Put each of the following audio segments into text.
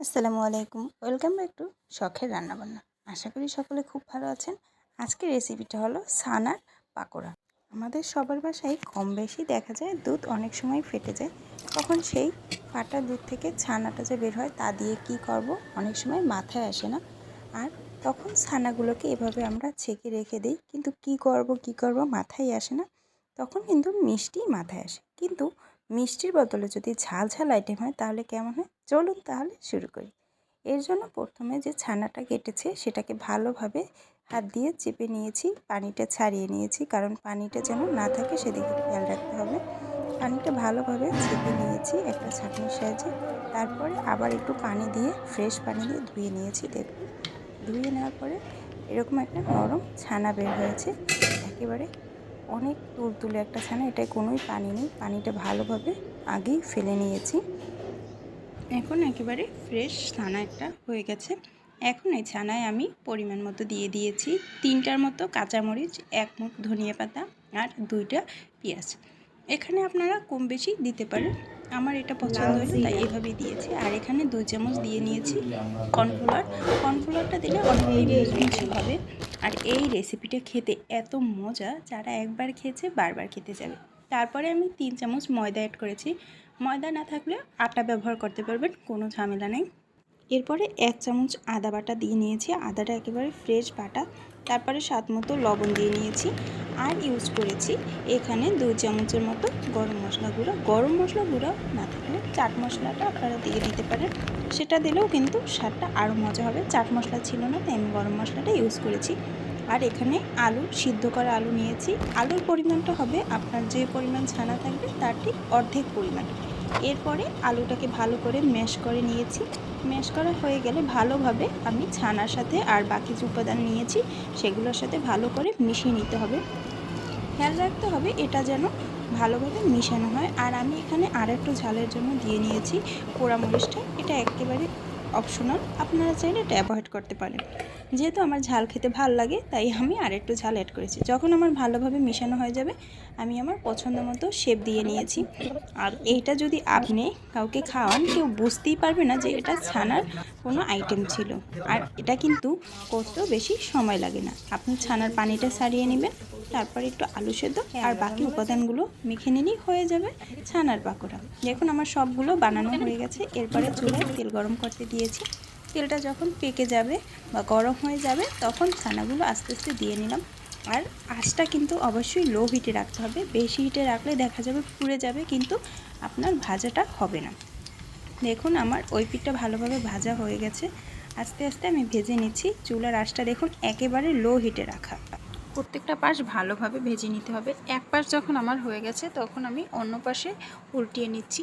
আসসালামু আলাইকুম। Welcome back to শখের রান্নাবান্না। আশা করি সকলে খুব ভালো আছেন। আজকের রেসিপিটা হলো সানার পাকোড়া। আমাদের সবার বাসায় কম বেশি দেখা যায়, দুধ অনেক সময় ফেটে যায়। তখন সেই ফাটা দুধ থেকে ছানাটা যে বের হয়, তা দিয়ে কি করব? অনেক সময় মাথায় আসে না। আর তখন ছানাগুলোকে এভাবে আমরা ছেঁকে রেখে দিই। কিন্তু কি করব কি করব মাথায় আসে না। তখন কিন্তু মিষ্টি মাথায় আসে। কিন্তু মিষ্টির বদলে যদি ঝাল ঝাল আইটেম হয়, তাহলে কেমন হয়? চলুন তাহলে শুরু করি। এর জন্য প্রথমে যে ছানাটা কেটেছে সেটাকে ভালোভাবে হাত দিয়ে চেপে নিয়েছি, পানিটা ছাড়িয়ে নিয়েছি, কারণ পানিটা যেন না থাকে সেদিকে খেয়াল রাখতে হবে। পানিটা ভালোভাবে চেপে নিয়েছি একটা ছাঁকনির সাহায্যে। তারপরে আবার একটু পানি দিয়ে, ফ্রেশ পানি দিয়ে ধুয়ে নিয়েছি দেখুন। ধুয়ে নেওয়ার পরে এরকম একটা নরম ছানা বের হয়েছে। একেবারে অনেক তুলতুলে একটা ছানা, এটায় কোনোই পানি নেই। পানিটা ভালোভাবে আগেই ফেলে নিয়েছি। এখন একেবারে ফ্রেশ ছানা একটা হয়ে গেছে। এখন এই ছানায় আমি পরিমাণ মতো দিয়ে দিয়েছি তিনটার মতো কাঁচামরিচ, এক মুখ ধনিয়া পাতা আর দুইটা পেঁয়াজ। এখানে আপনারা কম বেশি দিতে পারেন। আমার এটা পছন্দ হয়েছে তাই এভাবেই দিয়েছি। আর এখানে দুই চামচ দিয়ে নিয়েছি কর্নফ্লাওয়ার। কর্নফ্লাওয়ারটা দিলে অনেক হবে। আর এই রেসিপিটা খেতে এত মজা, যারা একবার খেয়েছে বারবার খেতে যাবে। তারপরে আমি তিন চামচ ময়দা অ্যাড করেছি। ময়দা না থাকলে আটা ব্যবহার করতে পারবেন, কোনো ঝামেলা নেই। এরপরে এক চামচ আদা বাটা দিয়ে নিয়েছি। আদাটা একেবারে ফ্রেশ বাটা। তারপরে স্বাদ মতো লবণ দিয়ে নিয়েছি আর ইউজ করেছি এখানে দু চামচের মতো গরম মশলা গুঁড়ো। গরম মশলা গুঁড়ো না থাকলে চাট মশলাটা আপনারা দিয়ে দিতে পারেন। সেটা দিলেও কিন্তু স্বাদটা আরও মজা হবে। চাট মশলা ছিল না, তাই আমি গরম মশলাটা ইউজ করেছি। আর এখানে আলু, সিদ্ধ করা আলু নিয়েছি। আলুর পরিমাণটা হবে আপনার যে পরিমাণ ছানা থাকবে তার ঠিক অর্ধেক পরিমাণ। এরপরে আলুটাকে ভালো করে ম্যাশ করে নিয়েছি। ম্যাশ করা হয়ে গেলে ভালোভাবে আমি ছানার সাথে আর বাকি যে উপাদান নিয়েছি সেগুলোর সাথে ভালো করে মিশিয়ে নিতে হবে। খেয়াল রাখতে হবে এটা যেন ভালোভাবে মিশানো হয়। আর আমি এখানে আর একটু ঝালের জন্য দিয়ে নিয়েছি। পোড়ামরিচটা, এটা একেবারে অপশনাল আপনারা চাইলে এটা অ্যাভয়েড করতে পারেন। যেহেতু আমার ঝাল খেতে ভালো লাগে, তাই আমি আর একটু ঝাল অ্যাড করেছি। যখন আমার ভালোভাবে মিশানো হয়ে যাবে, আমি আমার পছন্দ মতো শেপ দিয়ে নিয়েছি। আর এইটা যদি আপনি কাউকে খাওয়ান, কেউ বুঝতেই পারবে না যে এটা ছানার কোনো আইটেম ছিল। আর এটা কিন্তু করতেও বেশি সময় লাগে না। আপনি ছানার পানিটা সারিয়ে নেবেন, তারপর একটু আলু সেদ্ধ আর বাকি উপাদানগুলো মেখে নিলেই হয়ে যাবে ছানার পাকোড়া। দেখুন, আমার সবগুলো বানানো হয়ে গেছে। এরপরে চুলায় তেল গরম করতে দিয়েছি। তেলটা যখন পেকে যাবে বা গরম হয়ে যাবে, তখন ছানাগুলো আস্তে আস্তে দিয়ে নিলাম। আর আঁচটা কিন্তু অবশ্যই লো হিটে রাখতে হবে। বেশি হিটে রাখলে দেখা যাবে পুড়ে যাবে, কিন্তু আপনার ভাজাটা হবে না। দেখুন, আমার ওই পিঠটা ভালোভাবে ভাজা হয়ে গেছে। আস্তে আস্তে আমি ভেজে নিচ্ছি। চুলার আঁচটা দেখুন, একেবারে লো হিটে রাখা। প্রত্যেকটা পাশ ভালোভাবে ভেজে নিতে হবে। এক পাশ যখন আমার হয়ে গেছে, তখন আমি অন্য পাশে উল্টিয়ে নিচ্ছি।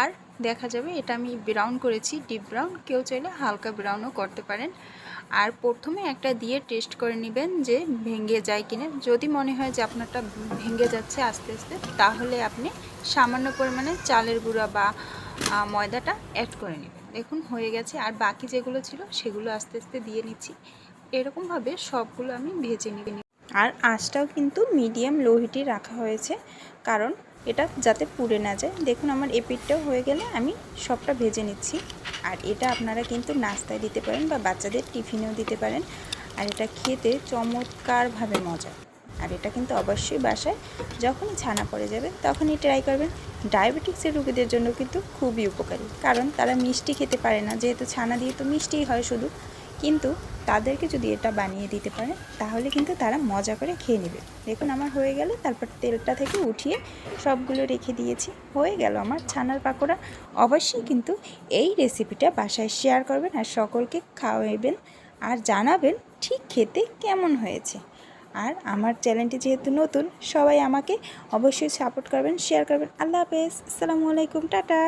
আর দেখা যাবে এটা আমি ব্রাউন করেছি ডিপ ব্রাউন কেউ চাইলে হালকা ব্রাউনও করতে পারেন। আর প্রথমে একটা দিয়ে টেস্ট করে নেবেন যে ভেঙে যায় কিনা। যদি মনে হয় যে আপনারটা ভেঙে যাচ্ছে আস্তে আস্তে, তাহলে আপনি সামান্য পরিমাণে চালের গুঁড়া বা ময়দাটা অ্যাড করে নেবেন। দেখুন, হয়ে গেছে। আর বাকি যেগুলো ছিল, সেগুলো আস্তে আস্তে দিয়ে নিচ্ছি। এরকমভাবে সবগুলো আমি ভেজে নেব। আর আঁচটাও কিন্তু মিডিয়াম লো হিটে রাখা হয়েছে। কারণ এটা যাতে পুড়ে না যায়। দেখুন, আমার এপিটটাও হয়ে গেলে আমি সবটা ভেজে নিচ্ছি। আর এটা আপনারা কিন্তু নাস্তায় দিতে পারেন বা বাচ্চাদের টিফিনেও দিতে পারেন। আর এটা খেতে চমৎকারভাবে মজা। আর এটা কিন্তু অবশ্যই বাসায় যখন ছানা পড়ে যাবে, তখনই ট্রাই করবেন। ডায়াবেটিক্সের রোগীদের জন্য কিন্তু খুবই উপকারী। কারণ তারা মিষ্টি খেতে পারে না। যেহেতু ছানা দিয়ে তো মিষ্টিই হয় শুধু। কিন্তু তাদেরকে যদি এটা বানিয়ে দিতে পারে, তাহলে কিন্তু তারা মজা করে খেয়ে নেবে। দেখুন আমার হয়ে গেলে, তারপর তেলটা থেকে উঠিয়ে সবগুলো রেখে দিয়েছি। হয়ে গেল আমার ছানার পাকোড়া। অবশ্যই কিন্তু এই রেসিপিটা বাসায় শেয়ার করবেন আর সকলকে খাওয়াইবেন আর জানাবেন ঠিক খেতে কেমন হয়েছে। আর আমার চ্যানেলটি যেহেতু নতুন, সবাই আমাকে অবশ্যই সাপোর্ট করবেন শেয়ার করবেন। আল্লাহ হাফেজ। আসসালামু আলাইকুম, টাটা।